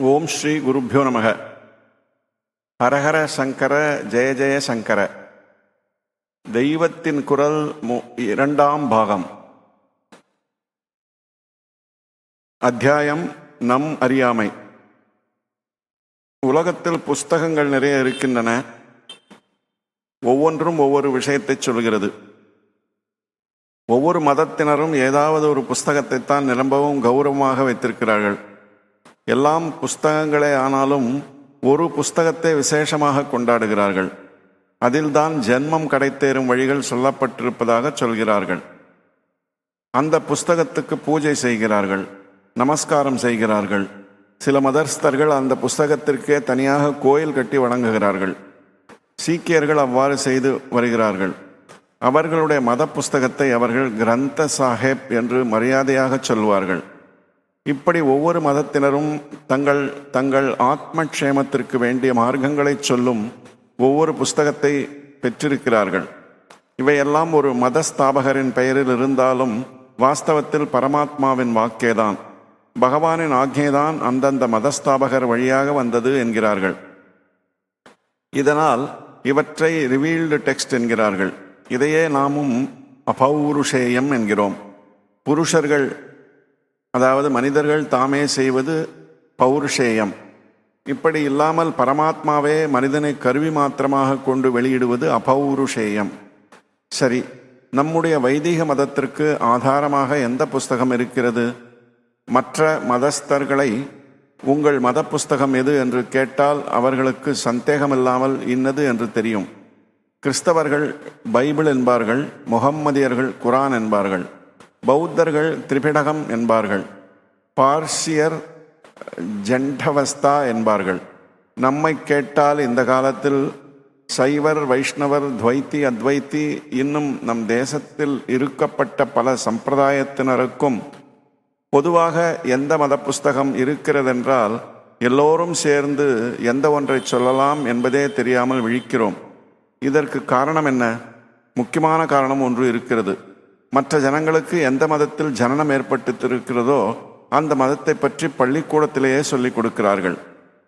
ஓம் ஸ்ரீ குருப்பியோ நமக. ஹரஹர சங்கர ஜெய ஜெய சங்கர. தெய்வத்தின் குரல் மு- இரண்டாம் பாகம். அத்தியாயம் நம் அறியாமை. உலகத்தில் புஸ்தகங்கள் நிறைய இருக்கின்றன. ஒவ்வொன்றும் ஒவ்வொரு விஷயத்தை சொல்கிறது. ஒவ்வொரு மதத்தினரும் ஏதாவது ஒரு புஸ்தகத்தை தான் நிரம்பவும் கௌரவமாக வைத்திருக்கிறார்கள். எல்லாம் புஸ்தகங்களே ஆனாலும் ஒரு புஸ்தகத்தை விசேஷமாக கொண்டாடுகிறார்கள். அதில்தான் ஜென்மம் கடைத்தேறும் வழிகள் சொல்லப்பட்டிருப்பதாக சொல்கிறார்கள். அந்த புஸ்தகத்துக்கு பூஜை செய்கிறார்கள் நமஸ்காரம் செய்கிறார்கள். சில மதர்ஸ்தர்கள் அந்த புஸ்தகத்திற்கே தனியாக கோயில் கட்டி வணங்குகிறார்கள். சீக்கியர்கள் அவ்வாறு செய்து வருகிறார்கள். அவர்களுடைய மத புஸ்தகத்தை அவர்கள் கிரந்த சாஹேப் என்று மரியாதையாக சொல்வார்கள் இப்படி ஒவ்வொரு மதத்தினரும் தங்கள் தங்கள் ஆத்மக்ஷேமத்திற்கு வேண்டிய மார்க்கங்களை சொல்லும் ஒவ்வொரு புஸ்தகத்தை பெற்றிருக்கிறார்கள். இவையெல்லாம் ஒரு மத ஸ்தாபகரின் பெயரில் இருந்தாலும் வாஸ்தவத்தில் பரமாத்மாவின் வாக்கேதான். பகவானின் ஆக்ஞைதான் அந்தந்த மதஸ்தாபகர் வழியாக வந்தது என்கிறார்கள். இதனால் இவற்றை ரிவீல்டு டெக்ஸ்ட் என்கிறார்கள். இதையே நாமும் அபௌருஷேயம் என்கிறோம். புருஷர்கள் அதாவது மனிதர்கள் தாமே செய்வது பௌருஷேயம். இப்படி இல்லாமல் பரமாத்மாவே மனிதனை கருவி மாத்திரமாக கொண்டு வெளியிடுவது அபௌருஷேயம். சரி நம்முடைய வைதிக மதத்திற்கு ஆதாரமாக எந்த புஸ்தகம் இருக்கிறது? மற்ற மதஸ்தர்களை உங்கள் மத புஸ்தகம் எது என்று கேட்டால் அவர்களுக்கு சந்தேகமில்லாமல் இன்னது என்று தெரியும். கிறிஸ்தவர்கள் பைபிள் என்பார்கள் முகம்மதியர்கள் குரான் என்பார்கள். பௌத்தர்கள் திரிபிடகம் என்பார்கள். பார்சியர் ஜண்டவஸ்தா என்பார்கள். நம்மை கேட்டால் இந்த காலத்தில் சைவர் வைஷ்ணவர் துவைத்தி அத்வைத்தி இன்னும் நம் தேசத்தில் இருக்கப்பட்ட பல சம்பிரதாயத்தினருக்கும் பொதுவாக எந்த மத புஸ்தகம் இருக்கிறதென்றால் எல்லோரும் சேர்ந்து எந்த ஒன்றை சொல்லலாம் என்பதே தெரியாமல் விழிக்கிறோம். இதற்கு காரணம் என்ன? முக்கியமான காரணம் ஒன்று இருக்கிறது. மற்ற ஜனங்களுக்கு எந்த மதத்தில் ஜனனம் ஏற்பட்டிருக்கிறதோ அந்த மதத்தை பற்றி பள்ளிக்கூடத்திலேயே சொல்லிக் கொடுக்கிறார்கள்.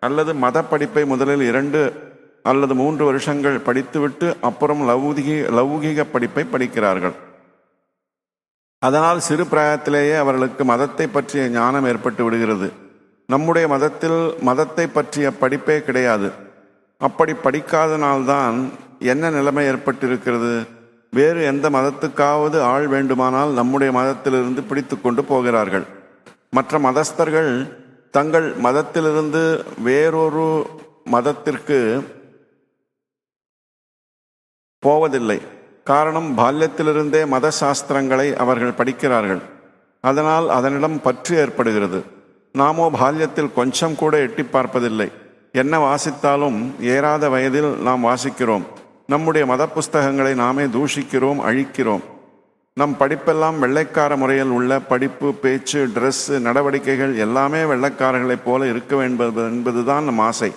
அல்லது மத படிப்பை முதலில் இரண்டு அல்லது மூன்று வருஷங்கள் படித்துவிட்டு அப்புறம் லௌகிக லௌகிக படிப்பை படிக்கிறார்கள். அதனால் சிறு பிராயத்திலேயே அவர்களுக்கு மதத்தை பற்றிய ஞானம் ஏற்பட்டு விடுகிறது. நம்முடைய மதத்தில் மதத்தை பற்றிய படிப்பே கிடையாது. அப்படி படிக்காதனால்தான் என்ன நிலைமை ஏற்பட்டிருக்கிறது? வேறு எந்த மதத்துக்காவது ஆள் வேண்டுமானால் நம்முடைய மதத்திலிருந்து பிடித்து கொண்டு போகிறார்கள். மற்ற மதஸ்தர்கள் தங்கள் மதத்திலிருந்து வேறொரு மதத்திற்கு போவதில்லை. காரணம் பால்யத்திலிருந்தே மத சாஸ்திரங்களை அவர்கள் படிக்கிறார்கள். அதனால் அதனிடம் பற்று ஏற்படுகிறது. நாமோ பால்யத்தில் கொஞ்சம் கூட எட்டி பார்ப்பதில்லை. என்ன வாசித்தாலும் ஏறாத வயதில் நாம் வாசிக்கிறோம். நம்முடைய மத புஸ்தகங்களை நாமே தூஷிக்கிறோம் அழிக்கிறோம். நம் படிப்பெல்லாம் வெள்ளைக்கார முறையில் உள்ள படிப்பு பேச்சு ட்ரெஸ்ஸு நடவடிக்கைகள் எல்லாமே வெள்ளைக்காரர்களைப் போல இருக்க வேண்டும் என்பதுதான் நம் ஆசை.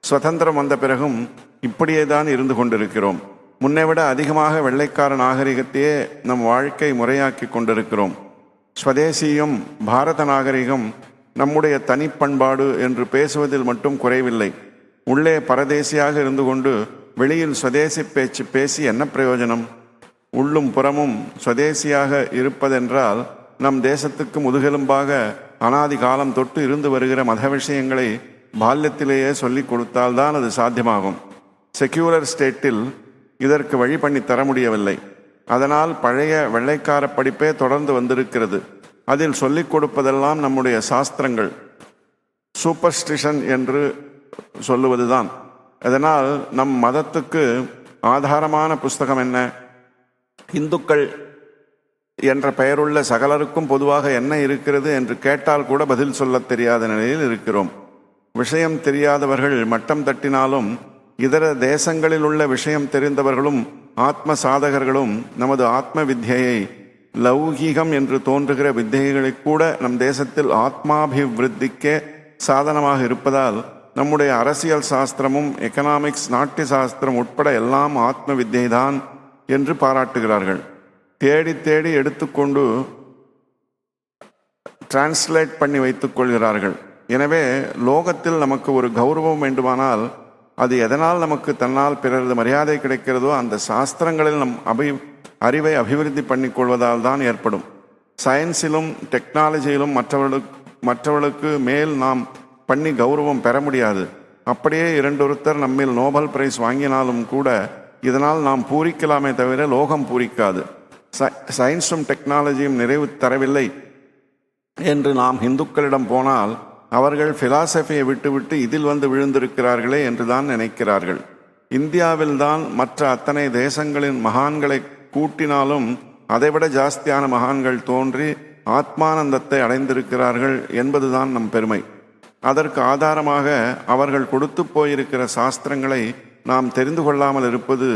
சுதந்திரம் வந்த பிறகும் இப்படியே தான் இருந்து கொண்டிருக்கிறோம். முன்னை விட அதிகமாக வெள்ளைக்கார நாகரிகத்தையே நம் வாழ்க்கை முறையாக்கி கொண்டிருக்கிறோம். ஸ்வதேசியும் பாரத நாகரிகம் நம்முடைய தனிப்பண்பாடு என்று பேசுவதில் மட்டும் குறைவில்லை. உள்ளே பரதேசியாக இருந்து கொண்டு வெளியில் சுதேசி பேச்சு பேசி என்ன பிரயோஜனம்? உள்ளும் புறமும் சுதேசியாக இருப்பதென்றால் நம் தேசத்துக்கு முதுகெலும்பாக அனாதி காலம் தொட்டு இருந்து வருகிற மத விஷயங்களை பால்யத்திலேயே சொல்லிக் கொடுத்தால்தான் அது சாத்தியமாகும். செக்யூலர் ஸ்டேட்டில் இதற்கு வழி பண்ணி தர முடியவில்லை. அதனால் பழைய வெள்ளைக்கார படிப்பே தொடர்ந்து வந்திருக்கிறது. அதில் சொல்லிக் கொடுப்பதெல்லாம் நம்முடைய சாஸ்திரங்கள். சூப்பர்ஸ்டிஷன் என்று சொல்லுவதுதான். அதனால் நம் மதத்துக்கு ஆதாரமான புஸ்தகம் என்ன? இந்துக்கள் என்ற பெயருள்ள சகலருக்கும் பொதுவாக என்ன இருக்கிறது என்று கேட்டால் கூட பதில் சொல்லத் தெரியாத நிலையில் இருக்கிறோம். விஷயம் தெரியாதவர்கள் மட்டம் தட்டினாலும் இதர தேசங்களில் உள்ள விஷயம் தெரிந்தவர்களும் ஆத்ம சாதகர்களும் நமது ஆத்ம வித்தியை லௌகீகம் என்று தோன்றுகிற வித்தியைகளை கூட நம் தேசத்தில் ஆத்மாபிவிருத்திக்கே சாதனமாக இருப்பதால் நம்முடைய அரசியல் சாஸ்திரமும் எக்கனாமிக்ஸ் நாட்டிய சாஸ்திரம் உட்பட எல்லாம் ஆத்ம வித்யைதான் என்று பாராட்டுகிறார்கள். தேடி தேடி எடுத்துக்கொண்டு டிரான்ஸ்லேட் பண்ணி வைத்துக் கொள்கிறார்கள். எனவே லோகத்தில் நமக்கு ஒரு கௌரவம் வேண்டுமானால் அது எதனால் நமக்கு தன்னால் பிறரது மரியாதை கிடைக்கிறதோ அந்த சாஸ்திரங்களில் நம் அபி அறிவை அபிவிருத்தி பண்ணிக்கொள்வதால் தான் ஏற்படும். சயின்ஸிலும் டெக்னாலஜியிலும் மற்றவர்களுக்கு மற்றவர்களுக்கு மேல் நாம் பண்ணி கௌரவம் பெற முடியாது. அப்படியே இரண்டொருத்தர் நம்மில் நோபல் பிரைஸ் வாங்கினாலும் கூட இதனால் நாம் பூரிக்கலாமே தவிர லோகம் பூரிக்காது. ச- சயின்ஸும் டெக்னாலஜியும் நிறைவு தரவில்லை. என்று நாம் இந்துக்களிடம் போனால் அவர்கள் பிலாசபியை விட்டுவிட்டு இதில் வந்து விழுந்திருக்கிறார்களே என்று தான் நினைக்கிறார்கள். இந்தியாவில்தான் மற்ற அத்தனை தேசங்களின் மகான்களை கூட்டினாலும் அதைவிட ஜாஸ்தியான மகான்கள் தோன்றி ஆத்மானந்தத்தை அடைந்திருக்கிறார்கள் என்பதுதான் நம் பெருமை. அதற்கு ஆதாரமாக அவர்கள் கொடுத்து போயிருக்கிற சாஸ்திரங்களை நாம் தெரிந்து கொள்ளாமல் இருப்பது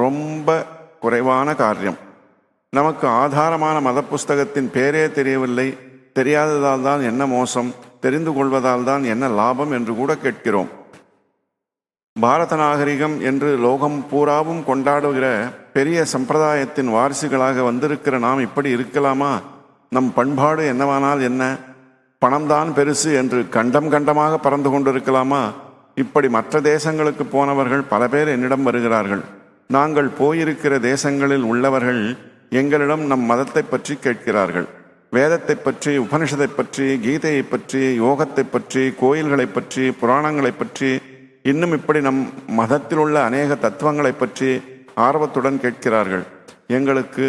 ரொம்ப குறைவான காரியம். நமக்கு ஆதாரமான மத புஸ்தகத்தின் பேரே தெரியவில்லை. தெரியாததால் தான் என்ன மோசம் தெரிந்து கொள்வதால் தான் என்ன லாபம் என்று கூட கேட்கிறோம். பாரத நாகரிகம் என்று லோகம் பூராவும் கொண்டாடுகிற பெரிய சம்பிரதாயத்தின் வாரிசுகளாக வந்திருக்கிற நாம் இப்படி இருக்கலாமா? நம் பண்பாடு என்னவானால் என்ன? பணம்தான் பெருசு என்று கண்டம் கண்டமாக பறந்து கொண்டிருக்கலாமா? இப்படி மற்ற தேசங்களுக்கு போனவர்கள் பல பேர் என்னிடம் வருகிறார்கள். நாங்கள் போயிருக்கிற தேசங்களில் உள்ளவர்கள் எங்களிடம் நம் மதத்தை பற்றி கேட்கிறார்கள். வேதத்தை பற்றி உபனிஷத்தை பற்றி கீதையை பற்றி யோகத்தை பற்றி கோயில்களை பற்றி புராணங்களை பற்றி இன்னும் இப்படி நம் மதத்தில் உள்ள அநேக தத்துவங்களை பற்றி ஆர்வத்துடன் கேட்கிறார்கள். எங்களுக்கு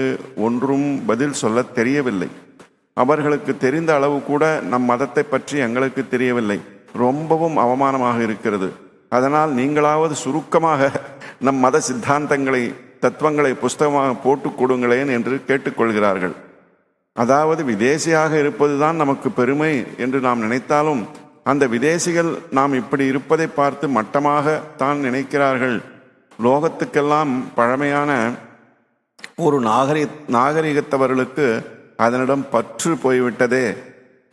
ஒன்றும் பதில் சொல்ல தெரியவில்லை. அவர்களுக்கு தெரிந்த அளவு கூட நம் மதத்தை பற்றி எங்களுக்கு தெரியவில்லை. ரொம்பவும் அவமானமாக இருக்கிறது. அதனால் நீங்களாவது சுருக்கமாக நம் மத சித்தாந்தங்களை தத்துவங்களை புஸ்தகமாக போட்டு கொடுங்களேன் என்று கேட்டுக்கொள்கிறார்கள் அதாவது விதேசியாக இருப்பதுதான் நமக்கு பெருமை என்று நாம் நினைத்தாலும் அந்த விதேசிகள் நாம் இப்படி இருப்பதை பார்த்து மட்டமாக தான் நினைக்கிறார்கள். லோகத்துக்கெல்லாம் பழமையான ஒரு நாகரி நாகரிகத்தவர்களுக்கு அதனிடம் பற்று போய்விட்டதே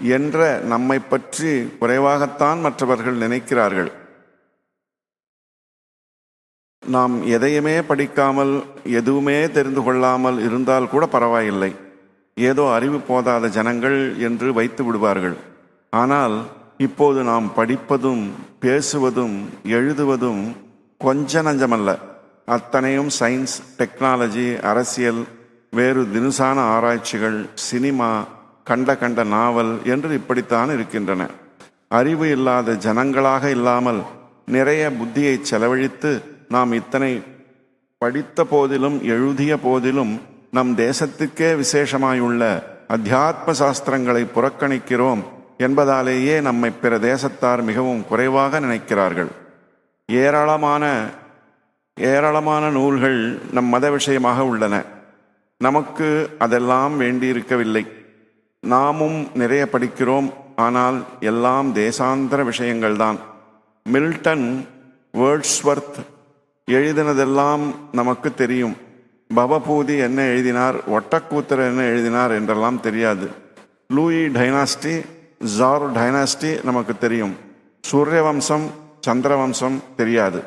என்ற நம்மை பற்றி குறைவாகத்தான் மற்றவர்கள் நினைக்கிறார்கள். நாம் எதையுமே படிக்காமல் எதுவுமே தெரிந்து கொள்ளாமல் இருந்தால் கூட பரவாயில்லை. ஏதோ அறிவு போதாத ஜனங்கள் என்று வைத்து விடுவார்கள். ஆனால் இப்போது நாம் படிப்பதும் பேசுவதும் எழுதுவதும் கொஞ்ச நஞ்சமல்ல. அத்தனையும் சயின்ஸ் டெக்னாலஜி அரசியல் வேறு தினுசான ஆராய்ச்சிகள் சினிமா கண்ட கண்ட நாவல் என்று இப்படித்தான் இருக்கின்றன. அறிவு இல்லாத ஜனங்களாக இல்லாமல் நிறைய புத்தியை செலவழித்து நாம் இத்தனை படித்த போதிலும் எழுதிய போதிலும் நம் தேசத்துக்கே விசேஷமாயுள்ள அத்தியாத்ம சாஸ்திரங்களை புறக்கணிக்கிறோம் என்பதாலேயே நம்மை பிற தேசத்தார் மிகவும் குறைவாக நினைக்கிறார்கள். ஏராளமான ஏராளமான நூல்கள் நம் மத விஷயமாக உள்ளன. நமக்கு அதெல்லாம் வேண்டியிருக்கவில்லை. நாமும் நிறைய படிக்கிறோம் ஆனால் எல்லாம் தேசாந்தர விஷயங்கள்தான். மில்டன் வேர்ட்ஸ்வர்த் எழுதினதெல்லாம் நமக்கு தெரியும். பவபூதி என்ன எழுதினார் ஒட்டக்கூத்தர் என்ன எழுதினார் என்றெல்லாம் தெரியாது. லூயி டைனாஸ்டி ஜார் டைனாஸ்டி நமக்கு தெரியும். சூரியவம்சம் சந்திரவம்சம் தெரியாது.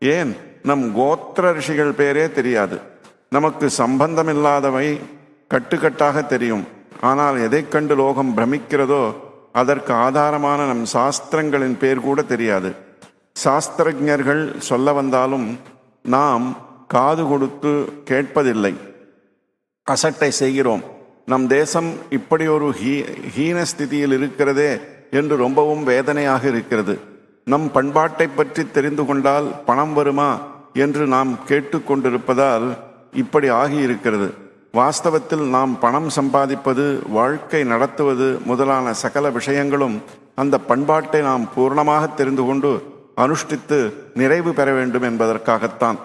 ஏன்? நம் கோத்திர ரிஷிகள் பேரே தெரியாது. நமக்கு சம்பந்தமில்லாதவை கட்டுக்கட்டாக தெரியும். ஆனால் எதை கண்டு லோகம் பிரமிக்கிறதோ அதற்கு ஆதாரமான நம் சாஸ்திரங்களின் பேர் கூட தெரியாது. சாஸ்திரஜர்கள் சொல்ல வந்தாலும் நாம் காது கொடுத்து கேட்பதில்லை. அசட்டை செய்கிறோம். நம் தேசம் இப்படி ஒரு ஹீ ஹீன ஸ்திதியில் இருக்கிறதே என்று ரொம்பவும் வேதனையாக இருக்கிறது. நம் பண்பாட்டை பற்றி தெரிந்து கொண்டால் பணம் வருமா என்று நாம் கேட்டுக்கொண்டிருப்பதால் இப்படி ஆகியிருக்கிறது. வாஸ்தவத்தில் நாம் பணம் சம்பாதிப்பது வாழ்க்கை நடத்துவது முதலான சகல விஷயங்களும் அந்த பண்பாட்டை நாம் பூர்ணமாக தெரிந்து கொண்டு அனுஷ்டித்து நிறைவு பெற வேண்டும் என்பதற்காகத்தான்.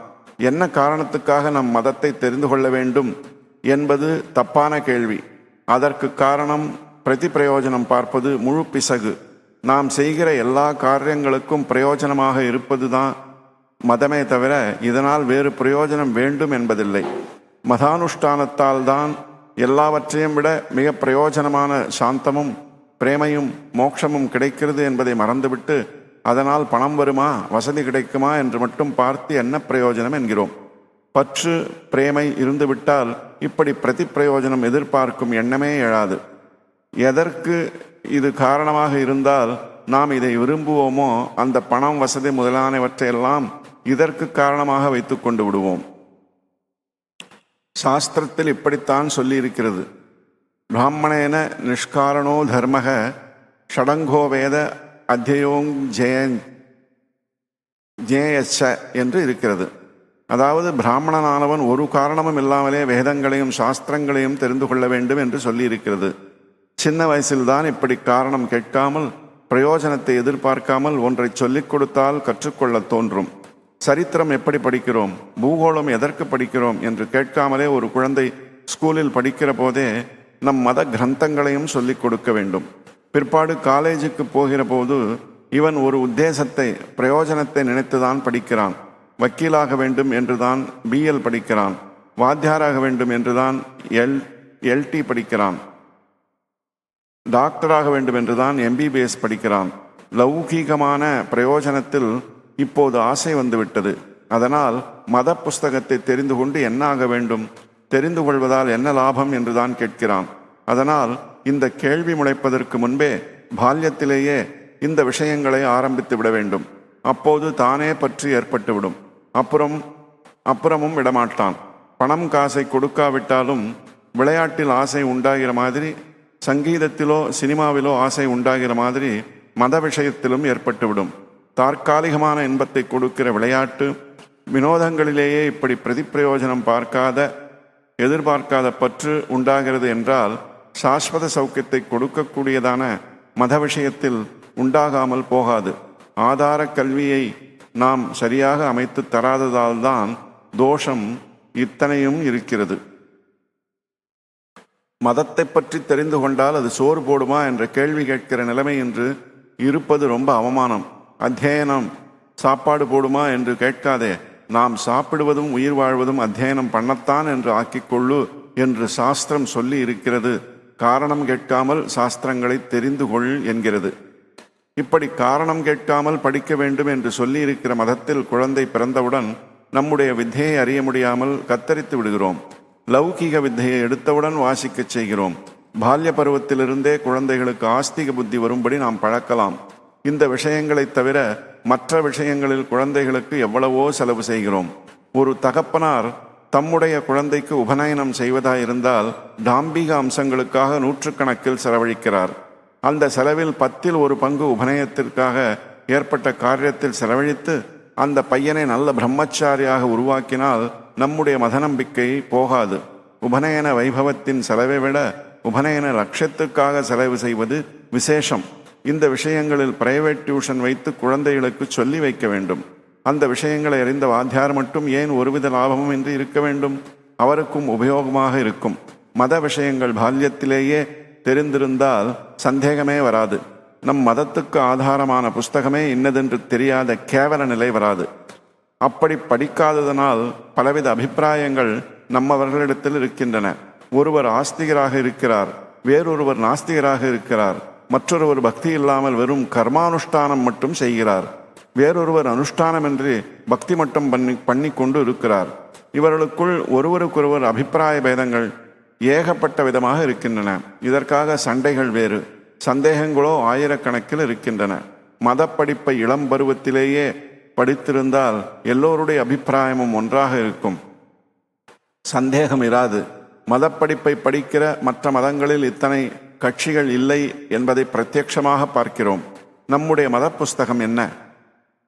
என்ன காரணத்துக்காக நம் மதத்தை தெரிந்து கொள்ள வேண்டும் என்பது தப்பான கேள்வி. அதற்கு காரணம் பிரதி பிரயோஜனம் பார்ப்பது முழு பிசகு நாம் செய்கிற எல்லா காரியங்களுக்கும் பிரயோஜனமாக இருப்பதுதான் மதமே தவிர இதனால் வேறு பிரயோஜனம் வேண்டும் என்பதில்லை. மதானுஷ்டானத்தால் தான் எல்லாவற்றையும் விட மிக பிரயோஜனமான சாந்தமும் பிரேமையும் மோட்சமும் கிடைக்கிறது என்பதை மறந்துவிட்டு அதனால் பணம் வருமா வசதி கிடைக்குமா என்று மட்டும் பார்த்து என்ன பிரயோஜனம் என்கிறோம். பற்று பிரேமை இருந்துவிட்டால் இப்படி பிரதி பிரயோஜனம் எதிர்பார்க்கும் எண்ணமே எழாது. எதற்கு இது காரணமாக இருந்தால் நாம் இதை விரும்புவோமோ அந்த பணம் வசதி முதலானவற்றையெல்லாம் இதற்கு காரணமாக வைத்து கொண்டு விடுவோம். சாஸ்திரத்தில் இப்படித்தான் சொல்லியிருக்கிறது. பிராமணேன நிஷ்காரணோ தர்மக ஷடங்கோ வேத அத்தியோங் ஜெயன் ஜேயச்ச என்று இருக்கிறது. அதாவது பிராமணனானவன் ஒரு காரணமும் இல்லாமலே வேதங்களையும் சாஸ்திரங்களையும் தெரிந்து கொள்ள வேண்டும் என்று சொல்லியிருக்கிறது. சின்ன வயசில்தான் இப்படி காரணம் கேட்காமல் பிரயோஜனத்தை எதிர்பார்க்காமல் ஒன்றை சொல்லிக் கொடுத்தால் கற்றுக்கொள்ளத் தோன்றும். சரித்திரம் எப்படி படிக்கிறோம்? பூகோளம் எதற்கு படிக்கிறோம்? என்று கேட்காமலே ஒரு குழந்தை ஸ்கூலில் படிக்கிற போதே நம் மத கிரந்தங்களையும் சொல்லிக் கொடுக்க வேண்டும். பிற்பாடு காலேஜுக்கு போகிற போது இவன் ஒரு உத்தேசத்தை பிரயோஜனத்தை நினைத்துதான் படிக்கிறான். வக்கீலாக வேண்டும் என்றுதான் பிஎல் படிக்கிறான். வாத்தியாராக வேண்டும் என்றுதான் எல் எல்டி படிக்கிறான். டாக்டராக வேண்டும் என்றுதான் எம்பிபிஎஸ் படிக்கிறான். லௌகீகமான பிரயோஜனத்தில் இப்போது ஆசை வந்துவிட்டது. அதனால் மத புஸ்தகத்தை தெரிந்து கொண்டு என்ன ஆக வேண்டும்? தெரிந்து கொள்வதால் என்ன லாபம் என்றுதான் கேட்கிறான். அதனால் இந்த கேள்வி முளைப்பதற்கு முன்பே பால்யத்திலேயே இந்த விஷயங்களை ஆரம்பித்து விட வேண்டும். அப்போது தானே பற்றி ஏற்பட்டுவிடும் அப்புறம் அப்புறமும் விடமாட்டான். பணம் காசை கொடுக்காவிட்டாலும் விளையாட்டில் ஆசை உண்டாகிற மாதிரி சங்கீதத்திலோ சினிமாவிலோ ஆசை உண்டாகிற மாதிரி மத விஷயத்திலும் ஏற்பட்டுவிடும் தற்காலிகமான இன்பத்தை கொடுக்கிற விளையாட்டு வினோதங்களிலேயே இப்படி பிரதிப்பிரயோஜனம் பார்க்காத எதிர்பார்க்காத பற்று உண்டாகிறது என்றால் சாஸ்வத சௌக்கியத்தை கொடுக்கக்கூடியதான மத விஷயத்தில் உண்டாகாமல் போகாது. ஆதார கல்வியை நாம் சரியாக அமைத்து தராததால் தான் தோஷம் இத்தனையும் இருக்கிறது. மதத்தை பற்றி தெரிந்து கொண்டால் அது சோறு போடுமா என்ற கேள்வி கேட்கிற நிலைமை என்று இருப்பது ரொம்ப அவமானம். அத்தியனம் சாப்பாடு போடுமா என்று கேட்காதே. நாம் சாப்பிடுவதும் உயிர் வாழ்வதும் அத்தியனம் பண்ணத்தான் என்று ஆக்கிக்கொள்ளு என்று சாஸ்திரம் சொல்லி இருக்கிறது. காரணம் கேட்காமல் சாஸ்திரங்களை தெரிந்து கொள் என்கிறது. இப்படி காரணம் கேட்காமல் படிக்க வேண்டும் என்று சொல்லி இருக்கிற மதத்தில் குழந்தை பிறந்தவுடன் நம்முடைய வித்தையை அறிய முடியாமல் கத்தரித்து விடுகிறோம். லௌகீக வித்தையை எடுத்தவுடன் வாசிக்கச் செய்கிறோம். பால்ய பருவத்திலிருந்தே குழந்தைகளுக்கு ஆஸ்திக புத்தி வரும்படி நாம் பழக்கலாம். இந்த விஷயங்களைத் தவிர மற்ற விஷயங்களில் குழந்தைகளுக்கு எவ்வளவோ செலவு செய்கிறோம். ஒரு தகப்பனார் தம்முடைய குழந்தைக்கு உபநயனம் செய்வதாயிருந்தால் டாம்பிக அம்சங்களுக்காக நூற்றுக்கணக்கில் செலவழிக்கிறார். அந்த செலவில் பத்தில் ஒரு பங்கு உபநயத்திற்காக ஏற்பட்ட காரியத்தில் செலவழித்து அந்த பையனை நல்ல பிரம்மச்சாரியாக உருவாக்கினால் நம்முடைய மதநம்பிக்கை போகாது. உபநயன வைபவத்தின் செலவை விட உபநயன லட்சத்துக்காக செலவு செய்வது விசேஷம். இந்த விஷயங்களில் பிரைவேட் டியூஷன் வைத்து குழந்தைகளுக்கு சொல்லி வைக்க வேண்டும். அந்த விஷயங்களை அறிந்த வாத்தியார் மட்டும் ஏன் ஒருவித லாபமும் இன்றி இருக்க வேண்டும்? அவருக்கும் உபயோகமாக இருக்கும். மத விஷயங்கள் பால்யத்திலேயே தெரிந்திருந்தால் சந்தேகமே வராது. நம் மதத்துக்கு ஆதாரமான புஸ்தகமே இன்னதென்று தெரியாத கேவல நிலை வராது. அப்படி படிக்காததனால் பலவித அபிப்பிராயங்கள் நம்மவர்களிடத்தில் இருக்கின்றன. ஒருவர் ஆஸ்திகராக இருக்கிறார் வேறொருவர் நாஸ்திகராக இருக்கிறார். மற்றொருவர் பக்தி இல்லாமல் வெறும் கர்மானுஷ்டானம் மட்டும் செய்கிறார். வேறொருவர் அனுஷ்டானமின்றி பக்தி மட்டும் பண்ணி பண்ணி கொண்டு இருக்கிறார். இவர்களுக்குள் ஒருவருக்கொருவர் அபிப்பிராய பேதங்கள் ஏகப்பட்ட விதமாக இருக்கின்றன. இதற்காக சண்டைகள் வேறு சந்தேகங்களோ ஆயிரக்கணக்கில் இருக்கின்றன. மத படிப்பை இளம் பருவத்திலேயே படித்திருந்தால் எல்லோருடைய அபிப்பிராயமும் ஒன்றாக இருக்கும். சந்தேகம் இராது. மதப்படிப்பை படிக்கிற மற்ற மதங்களில் இத்தனை கட்சிகள் இல்லை என்பதை பிரத்யட்சமாக பார்க்கிறோம். நம்முடைய மத புஸ்தகம் என்ன?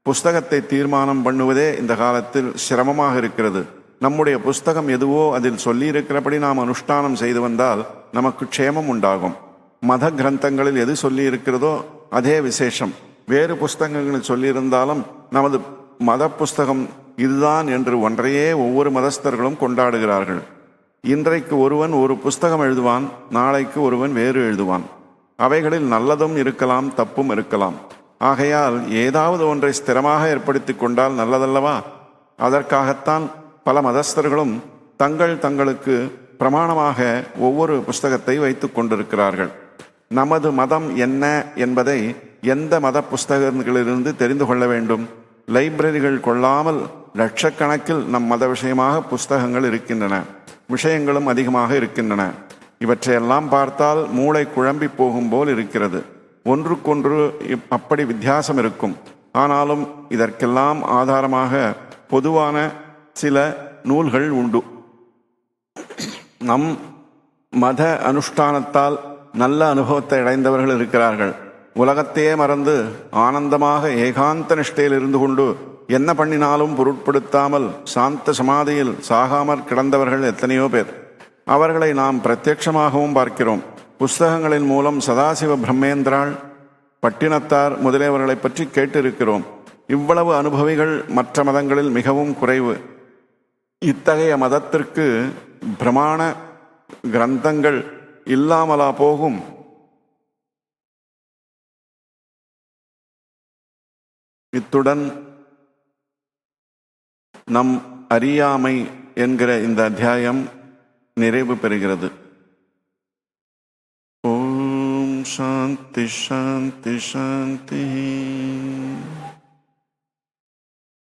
புஸ்தகத்தை தீர்மானம் பண்ணுவதே இந்த காலத்தில் சிரமமாக இருக்கிறது. நம்முடைய புஸ்தகம் எதுவோ அதில் சொல்லியிருக்கிறபடி நாம் அனுஷ்டானம் செய்து வந்தால் நமக்கு க்ஷேமம் உண்டாகும். மத கிரந்தங்களில் எது சொல்லி இருக்கிறதோ அதே விசேஷம். வேறு புஸ்தகங்களில் சொல்லியிருந்தாலும் நமது மத புஸ்தகம் இதுதான் என்று ஒன்றையே ஒவ்வொரு மதஸ்தர்களும் கொண்டாடுகிறார்கள். இன்றைக்கு ஒருவன் ஒரு புஸ்தகம் எழுதுவான் நாளைக்கு ஒருவன் வேறு எழுதுவான். அவைகளில் நல்லதும் இருக்கலாம் தப்பும் இருக்கலாம். ஆகையால் ஏதாவது ஒன்றை ஸ்திரமாக ஏற்படுத்தி கொண்டால் நல்லதல்லவா? அதற்காகத்தான் பல மதஸ்தர்களும் தங்கள் தங்களுக்கு பிரமாணமாக ஒவ்வொரு புஸ்தகத்தை வைத்து கொண்டிருக்கிறார்கள். நமது மதம் என்ன என்பதை எந்த மத புஸ்தகங்களிலிருந்து தெரிந்து கொள்ள வேண்டும்? லைப்ரரிகள் கொள்ளாமல் லட்சக்கணக்கில் நம் மத விஷயமாக புஸ்தகங்கள் இருக்கின்றன. விஷயங்களும் அதிகமாக இருக்கின்றன. இவற்றையெல்லாம் பார்த்தால் மூளை குழம்பி போகும் போல் இருக்கிறது. ஒன்றுக்கொன்று இப்- அப்படி வித்தியாசம் இருக்கும். ஆனாலும் இதற்கெல்லாம் ஆதாரமாக பொதுவான சில நூல்கள் உண்டு. நம் மத அனுஷ்டானத்தால் நல்ல அனுபவத்தை அடைந்தவர்கள் இருக்கிறார்கள். உலகத்தையே மறந்து ஆனந்தமாக ஏகாந்த நிஷ்டையில் இருந்து கொண்டு என்ன பண்ணினாலும் பொருட்படுத்தாமல் சாந்த சமாதியில் சாகாமற் கிடந்தவர்கள் எத்தனையோ பேர். அவர்களை நாம் பிரத்யட்சமாகவும் பார்க்கிறோம். புஸ்தகங்களின் மூலம் சதாசிவ பிரம்மேந்திராள் பட்டினத்தார் முதலியவர்களை பற்றி கேட்டிருக்கிறோம். இவ்வளவு அனுபவிகள் மற்ற மதங்களில் மிகவும் குறைவு. இத்தகைய மதத்திற்கு பிரமாண கிரந்தங்கள் இல்லாமலா போகும்? இத்துடன் நம் அறியாமை என்கிற இந்த அத்தியாயம் நிறைவு பெறுகிறது. ஓம் சாந்தி சாந்தி சாந்தி.